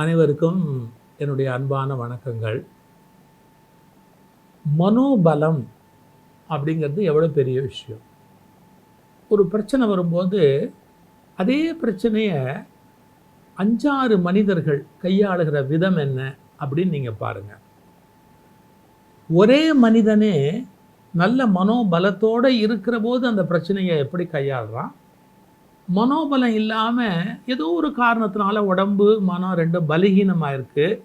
அனைவருக்கும் என்னுடைய அன்பான வணக்கங்கள். மனோபலம் அப்படிங்கிறது எவ்வளோ பெரிய விஷயம். ஒரு பிரச்சனை வரும்போது அதே பிரச்சனையை அஞ்சாறு மனிதர்கள் கையாளுகிற விதம் என்ன அப்படின்னு நீங்கள் பாருங்கள் ஒரே மனிதனே நல்ல மனோபலத்தோடு இருக்கிற போது அந்த பிரச்சனையை எப்படி கையாளுறான்? மனோபலம் இல்லாமல் ஏதோ ஒரு காரணத்தினால உடம்பு மனம் ரெண்டும் பலகீனமாக இருக்குது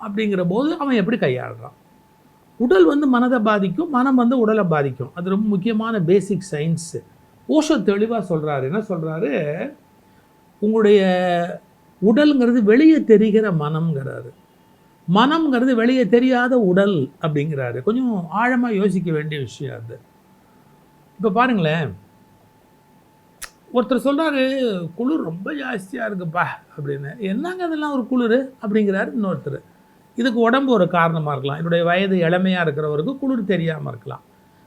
அப்படிங்கிற போது அவன் எப்படி கையாளுறான்? உடல் வந்து மனதை பாதிக்கும் மனம் வந்து உடலை பாதிக்கும். அது ரொம்ப முக்கியமான பேசிக் சயின்ஸு ஓஷோ தெளிவாக சொல்கிறாரு என்ன சொல்கிறாரு உங்களுடைய உடலுங்கிறது வெளியே தெரிகிற மனம்ங்கிறாரு. மனம்ங்கிறது வெளியே தெரியாத உடல் அப்படிங்கிறாரு. கொஞ்சம் ஆழமாக யோசிக்க வேண்டிய விஷயம் அது. இப்போ பாருங்களேன். ஒருத்தர் சொல்கிறாரு குளிர் ரொம்ப ஜாஸ்தியாக இருக்குப்பா அப்படின்னு. என்னங்க அதெல்லாம் ஒரு குளிர்? அப்படிங்கிறாரு இன்னொருத்தர். இதுக்கு உடம்பு ஒரு காரணமாக இருக்கலாம். என்னுடைய வயது இளமையாக இருக்கிறவருக்கு குளிர் தெரியாமல் இருக்கலாம்.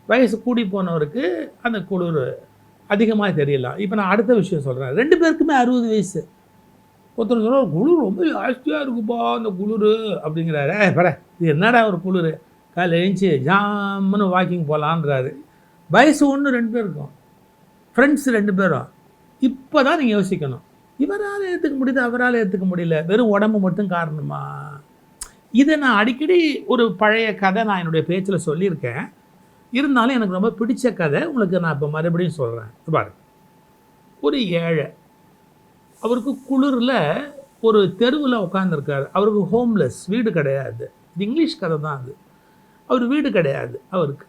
வயசு கூடி போனவருக்கு அந்த குளிர் அதிகமாக தெரியலாம். இப்போ நான் அடுத்த விஷயம் சொல்கிறேன் ரெண்டு பேருக்குமே அறுபது வயசு. ஒருத்தர் சொல்கிறார் குளிர் ரொம்ப ஜாஸ்தியாக இருக்குப்பா அந்த குளிர் அப்படிங்கிறாரு. பட இது என்னடா ஒரு குளிர்? காலையில் எழுந்துச்சி ஜாமுன்னு வாக்கிங் போகலான்றாரு வயசு ஒன்று ரெண்டு பேர் இருக்கும் ஃப்ரெண்ட்ஸ் ரெண்டு பேரும். இப்போ தான் நீங்கள் யோசிக்கணும். இவரால் ஏற்றுக்க முடியுது? அவரால் ஏற்றுக்க முடியல. வெறும் உடம்பு மட்டும் காரணமா? இதை நான் அடிக்கடி ஒரு பழைய கதை நான் என்னுடைய பேச்சில் சொல்லியிருக்கேன். இருந்தாலும் எனக்கு ரொம்ப பிடிச்ச கதை உங்களுக்கு நான் இப்போ மறுபடியும் சொல்கிறேன் பாரு ஒரு ஏழை. அவருக்கு குளிரில் ஒரு தெருவில் உட்காந்துருக்காரு அவருக்கு ஹோம்லெஸ் வீடு கிடையாது. இது இங்கிலீஷ் கதை தான் அது. அவர் வீடு கிடையாது அவருக்கு.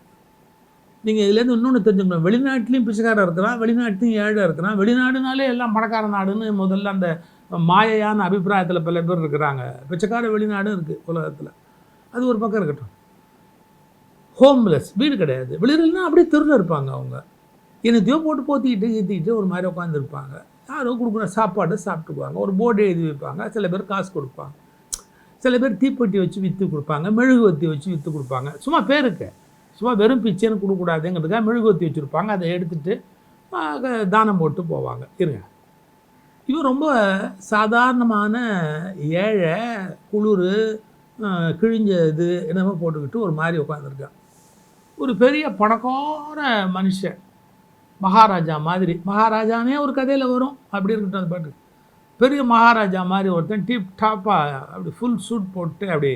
நீங்கள் இதுலேருந்து இன்னொன்று தெரிஞ்சுக்கணும். வெளிநாட்டிலையும் பிச்சைக்காரன் இருக்கிறான் வெளிநாட்டிலையும் ஏழை இருக்கிறான். வெளிநாடுனாலே எல்லாம் பணக்கார நாடுன்னு முதல்ல அந்த மாயையான அபிப்பிராயத்தில் பல பேர் இருக்கிறாங்க. பிச்சைக்கார வெளிநாடும் இருக்குது உலகத்தில். அது ஒரு பக்கம் இருக்கட்டும். ஹோம்லெஸ் வீடு கிடையாது. வெளியிலனா அப்படியே தெருவில் இருப்பாங்க அவங்க. என்னத்தையோ போட்டு போத்திக்கிட்டு ஏற்றிக்கிட்டு ஒரு மாதிரி உட்காந்துருப்பாங்க யாரோ கொடுக்குற சாப்பாடு சாப்பிட்டுக்குவாங்க. ஒரு போர்டு எழுதி வைப்பாங்க. சில பேர் காசு கொடுப்பாங்க. சில பேர் தீப்பெட்டி வச்சு விற்று கொடுப்பாங்க. மெழுகுவத்தி வச்சு விற்று கொடுப்பாங்க. சும்மா பேருக்கு. சும்மா வெறும் பிச்சைன்னு கொடுக்கக்கூடாதுங்கிறதுக்காக மெழுகுவத்தி வச்சுருப்பாங்க. அதை எடுத்துகிட்டு தானம் போட்டு போவாங்க. இருங்க. இவன் ரொம்ப சாதாரணமான ஏழை குளிர் கிழிஞ்ச இது என்னமோ போட்டுக்கிட்டு ஒரு மாதிரி உட்காந்துருக்கான். ஒரு பெரிய பணக்கார மனுஷன். மகாராஜா மாதிரி. மகாராஜானே ஒரு கதையில் வரும். அப்படி இருக்கட்டும் அது பாட்டு பெரிய மகாராஜா மாதிரி ஒருத்தன் டிப் டாப்பாக அப்படி ஃபுல் சூட் போட்டு அப்படி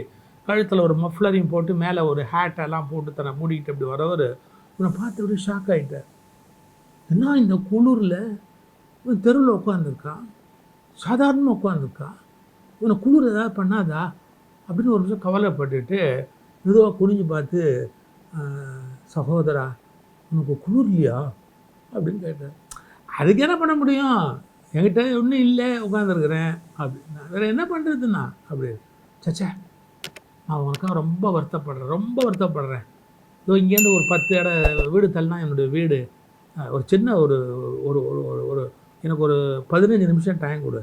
கழுத்தில் ஒரு மஃப்ளரையும் போட்டு மேலே ஒரு ஹேட்டெல்லாம் போட்டு தன்னை மூடிக்கிட்டு அப்படி வரவர் இவனை பார்த்து அப்படியே ஷாக் ஆகிட்டார் என்ன இந்த குளிரில்? இவன் தெருவில் உட்காந்துருக்கான் சாதாரணமாக உட்காந்துருக்கான் இவனை குளிர் ஏதாவது பண்ணாதா? அப்படின்னு ஒரு நிமிஷம் கவலைப்பட்டுட்டு மெதுவாக குனிஞ்சு பார்த்து சகோதரா உனக்கு குளிர் இல்லையா? அப்படின்னு கேட்டார். அதுக்கு என்ன பண்ண முடியும்? என்கிட்ட ஒன்றும் இல்லை உட்காந்துருக்குறேன் அப்படின்னா வேறு என்ன பண்ணுறதுண்ணா அப்படி சச்சே நான் உனக்காக ரொம்ப வருத்தப்படுறேன். ரொம்ப வருத்தப்படுறேன். இதோ இங்கேருந்து ஒரு பத்து இட வீடு தள்ளினா என்னுடைய வீடு ஒரு சின்ன ஒரு ஒரு ஒரு ஒரு- ஒரு எனக்கு ஒரு பதினஞ்சு நிமிஷம் டைம் கொடு.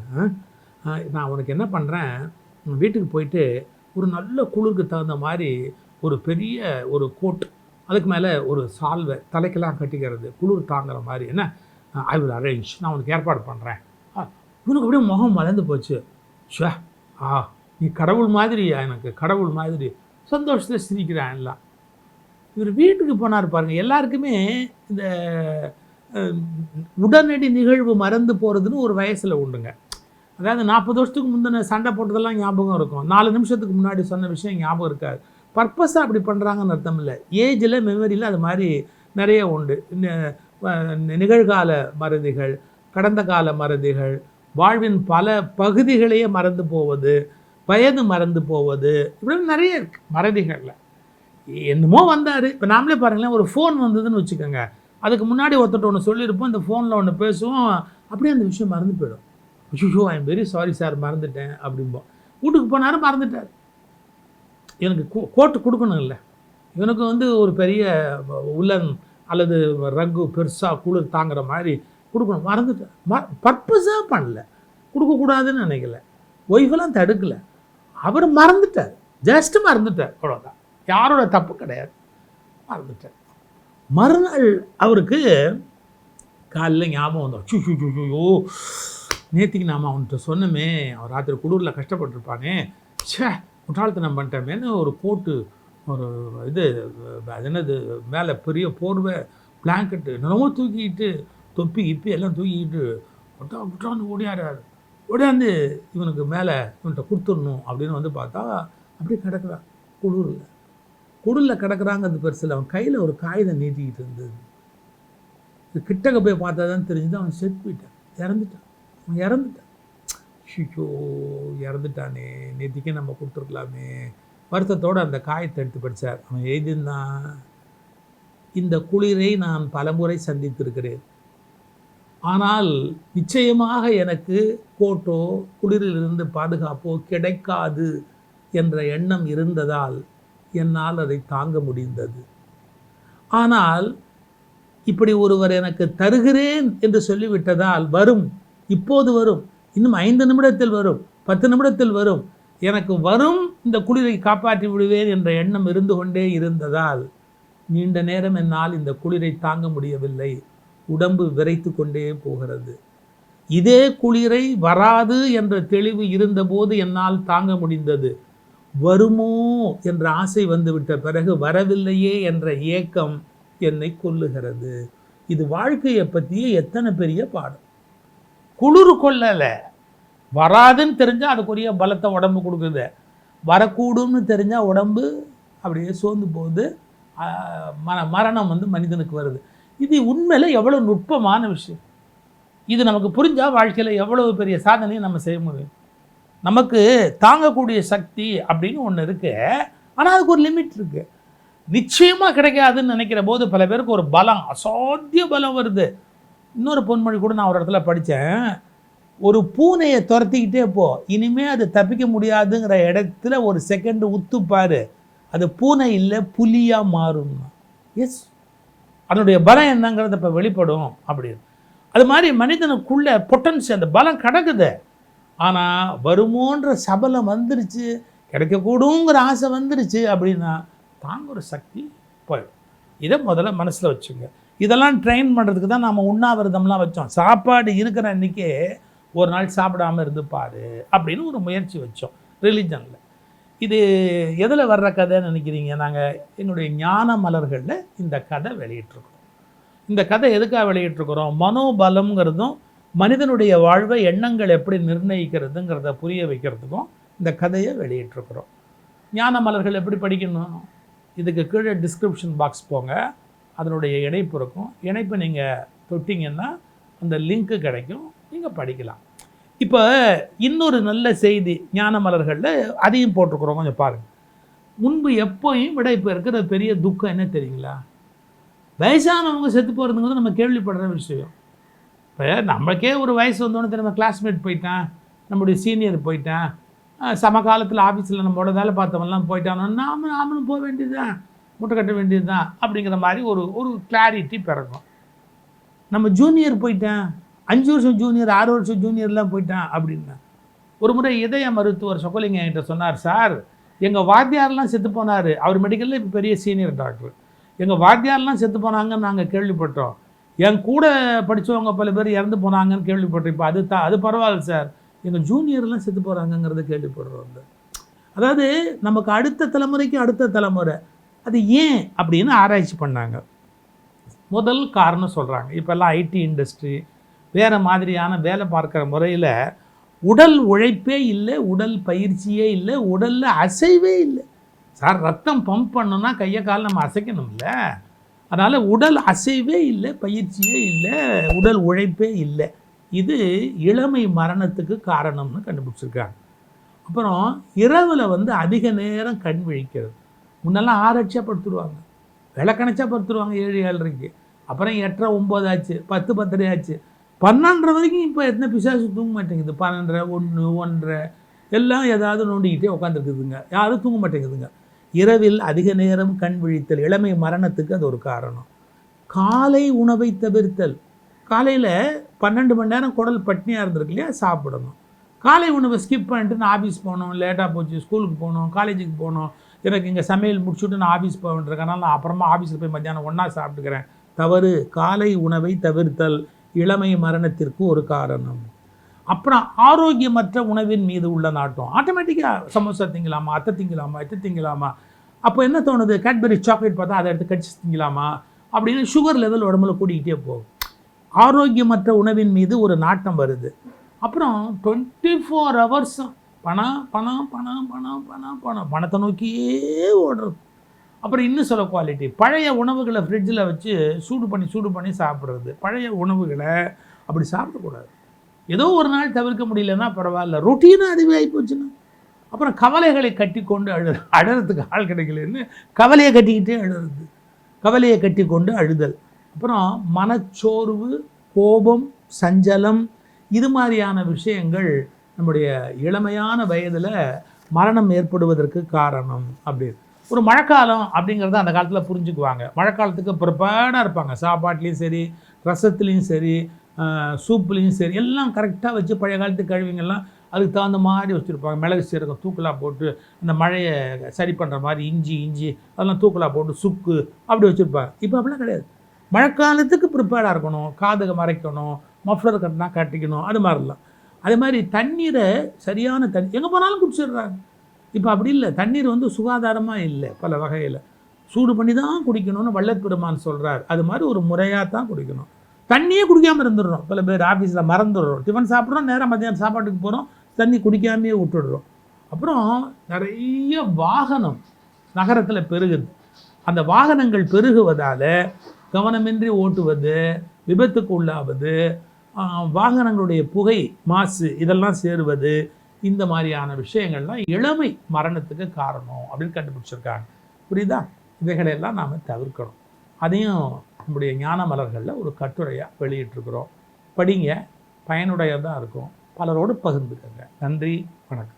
நான் உனக்கு என்ன பண்ணுறேன் வீட்டுக்கு போயிட்டு ஒரு நல்ல குளிருக்கு தகுந்த மாதிரி ஒரு பெரிய ஒரு கோட் அதுக்கு மேலே ஒரு சால்வை தலைக்கெல்லாம் கட்டிக்கிறது குளிர் தாங்குற மாதிரி என்ன? ஐ வில் அரேஞ்ச் நான் உனக்கு ஏற்பாடு பண்ணுறேன் இவனுக்கு அப்படியே முகம் மலர்ந்து போச்சு. ஷே ஆ நீ கடவுள் மாதிரியா எனக்கு? கடவுள் மாதிரி. சந்தோஷத்தை சிரிக்கிறான் எல்லாம். இவர் வீட்டுக்கு போனார் பாருங்கள் எல்லாருக்குமே இந்த உடனடி நிகழ்வு மறந்து போகிறதுன்னு ஒரு வயசில் உண்டுங்க. அதாவது நாற்பது வருஷத்துக்கு முந்தின சண்டை போட்டதெல்லாம் ஞாபகம் இருக்கும். நாலு நிமிஷத்துக்கு முன்னாடி சொன்ன விஷயம் ஞாபகம் இருக்காது. பர்பஸாக அப்படி பண்ணுறாங்கன்னு அர்த்தம் இல்லை. ஏஜில் மெமரியில் அது மாதிரி நிறைய உண்டு. நிகழ்கால மறதிகள் கடந்த கால மறதிகள் வாழ்வின் பல பகுதிகளையே மறந்து போவது வயது மறந்து போவது இப்படி நிறைய இருக்கு. மறதிகளில். என்னமோ வந்தார். இப்போ நாமளே பாருங்களேன் ஒரு ஃபோன் வந்ததுன்னு வச்சுக்கோங்க. அதுக்கு முன்னாடி ஒருத்தர் ஒன்று சொல்லியிருப்போம் இந்த ஃபோனில் ஒன்று பேசுவோம். அப்படியே அந்த விஷயம் மறந்து போயிடும். ஐயோ I am very sorry sir மறந்துட்டேன் அப்படிம்போம். வீட்டுக்கு போனாலும் மறந்துட்டார். எனக்கு கோ- கோட்டு கொடுக்கணும் இல்லை இவனுக்கு வந்து ஒரு பெரிய உள்ளன் அல்லது ரகு பெருசாக குளிர் தாங்குற மாதிரி கொடுக்கணும். மறந்துட்டேன் ம பர்பஸாக பண்ணல. கொடுக்கக்கூடாதுன்னு நினைக்கல. ஒய்ஃபெல்லாம் தடுக்கலை. அவர் மறந்துட்டார். ஜஸ்ட் மறந்துட்டார். அவ்வளோதான் யாரோட தப்பு கிடையாது. மறந்துட்டார். மறுநாள் அவருக்கு காலையில் ஞாபகம் வந்தோம் ஐயோ நேற்றுக்கு நாம் அவன்கிட்ட சொன்னமே அவன் ராத்திரி குடூரில் கஷ்டப்பட்டிருப்பானே. ச்சே முட்டாள்தனம் பண்ணிட்டோமேன்னு ஒரு கோட்டு ஒரு இது அது என்னது மேலே பெரிய போர்வை பிளாங்கெட்டு என்னமோ தூக்கிக்கிட்டு தொப்பி இப்பி எல்லாம் தூக்கிக்கிட்டு விட்டா விட்டான்னு ஓடியாடுறாரு. ஓடியாந்து இவனுக்கு மேலே இவன்கிட்ட கொடுத்துடணும் அப்படின்னு வந்து பார்த்தா அப்படியே கிடக்குறான் குளிரில். கிடக்குறாங்க கிடக்குறாங்கிறது பெருசில் அவன் கையில் ஒரு காகிதம் நீட்டிக்கிட்டு இருந்தது. இது கிட்டக்க போய் பார்த்தா தான் தெரிஞ்சுது அவன் செத்து போயிட்டான் இறந்துட்டான் அவன் இறந்துட்டான். ஷிஷோ இறந்துட்டானே நேற்றுக்கே நம்ம கொடுத்துருக்கலாமே. வருத்தத்தோடு அந்த காயத்தை எடுத்து படித்தார் அவன் எழுதியிருந்தான் இந்த குளிரை நான் பலமுறை சந்தித்திருக்கிறேன். ஆனால் நிச்சயமாக எனக்கு கோட்டோ குளிரிலிருந்து பாதுகாப்போ கிடைக்காது என்ற எண்ணம் இருந்ததால் என்னால் அதை தாங்க முடிந்தது. ஆனால் இப்படி ஒருவர் எனக்கு தருகிறேன் என்று சொல்லிவிட்டதால் வரும் இப்போது வரும் இன்னும் ஐந்து நிமிடத்தில் வரும் பத்து நிமிடத்தில் வரும் எனக்கு வரும் இந்த குளிரை காப்பாற்றி விடுவேன் என்ற எண்ணம் இருந்து கொண்டே இருந்ததால் நீண்ட நேரம் என்னால் இந்த குளிரை தாங்க முடியவில்லை. உடம்பு விரைத்து கொண்டே போகிறது. இதே குளிரை வராது என்ற தெளிவு இருந்தபோது என்னால் தாங்க முடிந்தது. வருமோ என்ற ஆசை வந்துவிட்ட பிறகு வரவில்லையே என்ற ஏக்கம் என்னை கொல்லுகிறது. இது வாழ்க்கையை பற்றிய எத்தனை பெரிய பாடம். குளிர் கொள்ளலை. வராதுன்னு தெரிஞ்சால் அதுக்குரிய பலத்தை உடம்பு கொடுக்குது. வரக்கூடும்னு தெரிஞ்சால் உடம்பு அப்படியே சோர்ந்து போகுது. மர மரணம் வந்து மனிதனுக்கு வருது. இது உண்மையில் எவ்வளோ நுட்பமான விஷயம். இது நமக்கு புரிஞ்சால் வாழ்க்கையில் எவ்வளவு பெரிய சாதனையும் நம்ம செய்ய முடியும். நமக்கு தாங்கக்கூடிய சக்தி அப்படின்னு ஒன்று இருக்கு. ஆனால் அதுக்கு ஒரு லிமிட் இருக்குது நிச்சயமாக கிடைக்காதுன்னு நினைக்கிற போது பல பேருக்கு ஒரு பலம் அசாத்திய பலம் வருது. இன்னொரு பொன்மொழி கூட நான் ஒரு இடத்துல படித்தேன் ஒரு பூனையை துரத்திக்கிட்டே போ இனிமேல் அது தப்பிக்க முடியாதுங்கிற இடத்துல ஒரு செகண்டு உத்துப்பார் அது பூனை இல்லை புலியாக மாறும் எஸ் அதனுடைய பலம் என்னங்கிறது இப்போ வெளிப்படும் அப்படின்னு அது மாதிரி மனிதனுக்குள்ள பொட்டன்சி அந்த பலம் கிடக்குது. ஆனால் வருமோன்ற சபலம் வந்துருச்சு கிடைக்கக்கூடுங்கிற ஆசை வந்துருச்சு அப்படின்னா தாங்குற சக்தி போயிடும். இதை முதல்ல மனசில் வச்சுங்க. இதெல்லாம் ட்ரெயின் பண்ணுறதுக்கு தான் நம்ம உண்ணாவிரதம்லாம் வச்சோம். சாப்பாடு இருக்கிற அன்றைக்கே ஒரு நாள் சாப்பிடாம இருந்து பாரு அப்படின்னு ஒரு முயற்சி வச்சோம். ரிலிஜனில் இது எதில் வர்ற கதைன்னு நினைக்கிறீங்க? நாங்கள் எங்களுடைய ஞான மலர்களில் இந்த கதை வெளியிட்ருக்கோம் இந்த கதை எதுக்காக வெளியிட்டிருக்கிறோம்? மனோபலம்ங்கிறதும் மனிதனுடைய வாழ்வை எண்ணங்கள் எப்படி நிர்ணயிக்கிறதுங்கிறத புரிய வைக்கிறதுக்கும் இந்த கதையை வெளியிட்டிருக்கிறோம். ஞான மலர்கள் எப்படி படிக்கணும்? இதுக்கு கீழே டிஸ்கிரிப்ஷன் பாக்ஸ் போங்க. அதனுடைய இணைப்பு இருக்கும். இணைப்பை நீங்கள் தொட்டிங்கன்னா அந்த லிங்க்கு கிடைக்கும். நீங்கள் படிக்கலாம். இப்போ இன்னொரு நல்ல செய்தி ஞான மலர்களில் அதையும் போட்டிருக்கிறோம். கொஞ்சம் பாருங்கள் முன்பு எப்போயும் விட இப்போ இருக்கிற பெரிய துக்கம் என்ன தெரியுங்களா? வயசானவங்க செத்து போகிறதுங்கிறது நம்ம கேள்விப்படுற விஷயம். இப்போ நம்மளுக்கே ஒரு வயசு வந்தோடனே நம்ம கிளாஸ்மேட் போயிட்டான் நம்முடைய சீனியர் போயிட்டான். சமகாலத்தில் ஆஃபீஸில் நம்மளோட வேலை பார்த்தவன்லாம் போயிட்டானோ நாம நாமளும் போக வேண்டியது தான் முட்டை கட்ட வேண்டியது தான் அப்படிங்கிற மாதிரி ஒரு ஒரு கிளாரிட்டி பிறக்கும். நம்ம ஜூனியர் போயிட்டேன். அஞ்சு வருஷம் ஜூனியர் ஆறு வருஷம் ஜூனியர்லாம் போயிட்டான் அப்படின்னா. ஒரு முறை இதய மருத்துவர் சொக்கலிங்க என்கிட்ட சொன்னார் சார் எங்கள் வாத்தியார்லாம் செத்து போனார். அவர் மெடிக்கலில் இப்போ பெரிய சீனியர் டாக்டர் எங்கள் வாத்தியார்லாம் செத்து போனாங்கன்னு நாங்கள் கேள்விப்பட்டோம். என் கூட படித்தவங்க பல பேர் இறந்து போனாங்கன்னு கேள்விப்பட்டோம். இப்போ அது தான் அது பரவாயில்ல சார். எங்கள் ஜூனியர்லாம் செத்து போகிறாங்கங்கிறத கேள்விப்படுறோம் அதாவது நமக்கு அடுத்த தலைமுறைக்கு அடுத்த தலைமுறை. அது ஏன் அப்படின்னு ஆராய்ச்சி பண்ணாங்க. முதல் காரணம் சொல்கிறாங்க இப்போல்லாம் ஐடி இண்டஸ்ட்ரி வேறு மாதிரியான வேலை பார்க்குற முறையில் உடல் உழைப்பே இல்லை உடல் பயிற்சியே இல்லை உடலில் அசைவே இல்லை. சார் ரத்தம் பம்ப் பண்ணணும்னா கையை கால் நம்ம அசைக்கணும்ல. அதனால் உடல் அசைவே இல்லை பயிற்சியே இல்லை உடல் உழைப்பே இல்லை. இது இளமை மரணத்துக்கு காரணம்னு கண்டுபிடிச்சிருக்காங்க. அப்புறம் இரவில் வந்து அதிக நேரம் கண் விழிக்கிறது. முன்னெல்லாம் ஆராய்ச்சியாக படுத்துருவாங்க. விளக்கணைச்சா படுத்துருவாங்க ஏழு ஏழரைக்கு. அப்புறம் எட்டரை ஒம்பது ஆச்சு பத்து பத்தரை ஆச்சு. பன்னெண்டரை வரைக்கும் இப்போ எத்தனை பிசாசு தூங்க மாட்டேங்குது? பன்னெண்டரை ஒன்று ஒன்றரை. எல்லாம் ஏதாவது நோண்டிக்கிட்டே உட்காந்துருக்குதுங்க யாரும் தூங்க மாட்டேங்குதுங்க. இரவில் அதிக நேரம் கண் விழித்தல் இளமை மரணத்துக்கு அது ஒரு காரணம். காலை உணவை தவிர்த்தல். காலையில் பன்னெண்டு மணி நேரம் குடல் பட்னியாக இருந்திருக்கு இல்லையா? சாப்பிடணும். காலை உணவை ஸ்கிப் பண்ணிட்டு நான் ஆஃபீஸ் போகணும் லேட்டாக போச்சு ஸ்கூலுக்கு போகணும் காலேஜுக்கு போகணும். எனக்கு இங்கே சமையல் முடிச்சுட்டு நான் ஆஃபீஸ் போகணுன்றதுனால நான் அப்புறமா ஆஃபீஸில் போய் மத்தியானம் ஒன்றா சாப்பிட்டுக்கிறேன். தவறு. காலை உணவை தவிர்த்தல். இளமை மரணத்திற்கு ஒரு காரணம். அப்புறம் ஆரோக்கியமற்ற உணவின் மீது உள்ள நாட்டம். ஆட்டோமேட்டிக்காக சமோசா திங்கலாமா அத்தை திங்கலாமா இத்தை திங்கலாமா? அப்போ என்ன தோணுது? கேட்பரி சாக்லேட் பார்த்தா அதை எடுத்து கடிச்சு திங்கலாமா? அப்படின்னு சுகர் லெவல் உடம்புல கூட்டிக்கிட்டே போகும். ஆரோக்கியமற்ற உணவின் மீது ஒரு நாட்டம் வருது. அப்புறம் டுவெண்ட்டி ஃபோர் ஹவர்ஸும் பணம் பணம் பணம் பணம் பணம் பணம். பணத்தை நோக்கியே ஓடுறது அப்புறம் இன்னும் சொல்ல குவாலிட்டி பழைய உணவுகளை ஃப்ரிட்ஜில் வச்சு சூடு பண்ணி சூடு பண்ணி சாப்பிட்றது. பழைய உணவுகளை அப்படி சாப்பிடக்கூடாது. ஏதோ ஒரு நாள் தவிர்க்க முடியலன்னா பரவாயில்ல. ரொட்டீனாக அதுவே ஆகி போச்சுன்னா. அப்புறம் கவலைகளை கட்டி கொண்டு அழு அழறதுக்கு ஆள் கிடைக்கலன்னு கவலையை கட்டிக்கிட்டே அழுறது. கவலையை கட்டி கொண்டு அழுதல். அப்புறம் மனச்சோர்வு கோபம் சஞ்சலம் இது மாதிரியான விஷயங்கள் நம்முடைய இளமையான வயதில் மரணம் ஏற்படுவதற்கு காரணம் அப்படின்னு. ஒரு மழைக்காலம் அப்படிங்கிறத அந்த காலத்தில் புரிஞ்சுக்குவாங்க. மழைக்காலத்துக்கு ப்ரிப்பேர்டாக இருப்பாங்க. சாப்பாட்லேயும் சரி ரசத்துலேயும் சரி சூப்புலேயும் சரி எல்லாம் கரெக்டாக வச்சு பழைய காலத்து கழுவிங்கெல்லாம் அதுக்கு தகுந்த மாதிரி வச்சுருப்பாங்க. மிளகு சீரகம் தூக்கலாக போட்டு அந்த மழையை சரி பண்ணுற மாதிரி இஞ்சி இஞ்சி அதெல்லாம் தூக்கலாக போட்டு சுக்கு அப்படி வச்சுருப்பாங்க. இப்போ அப்படிலாம் கிடையாது. மழைக்காலத்துக்கு ப்ரிப்பேர்டாக இருக்கணும். காதுக மறைக்கணும். மஃப்ளர் கட்டினா கட்டிக்கணும். அது மாதிரிலாம். அதே மாதிரி தண்ணீரை சரியான தண்ணி எங்கே போனாலும் குடிச்சிடுறாங்க. இப்போ அப்படி இல்லை. தண்ணீர் வந்து சுகாதாரமாக இல்லை பல வகையில். சூடு பண்ணி தான் குடிக்கணும்னு வள்ளற்பெருமான் சொல்கிறார் அது மாதிரி ஒரு முறையாக தான் குடிக்கணும். தண்ணியே குடிக்காமல் இருந்துடுறோம். பல பேர் ஆஃபீஸில் மறந்துடுறோம். டிஃபன் சாப்பிட்றோம். நேராக மத்தியானம் சாப்பாட்டுக்கு போகிறோம் தண்ணி குடிக்காமையே விட்டுடுறோம். அப்புறம் நிறைய வாகனம் நகரத்தில் பெருகுது. அந்த வாகனங்கள் பெருகுவதால் கவனமின்றி ஓட்டுவது விபத்துக்கு உள்ளாவது வாகனங்களுடைய புகை மாசு இதெல்லாம் சேருவது இந்த மாதிரியான விஷயங்கள்லாம் இளமை மரணத்துக்கு காரணம் அப்படின்னு கண்டுபிடிச்சிருக்காங்க. புரியுதா? இவைகளெல்லாம் நாம் தவிர்க்கணும். அதையும் நம்முடைய ஞான மலர்களில் ஒரு கட்டுரையாக வெளியிட்டிருக்கிறோம். படிங்க பயனுடையதாக இருக்கும். பலரோடு பகிர்ந்துக்கங்க. நன்றி வணக்கம்.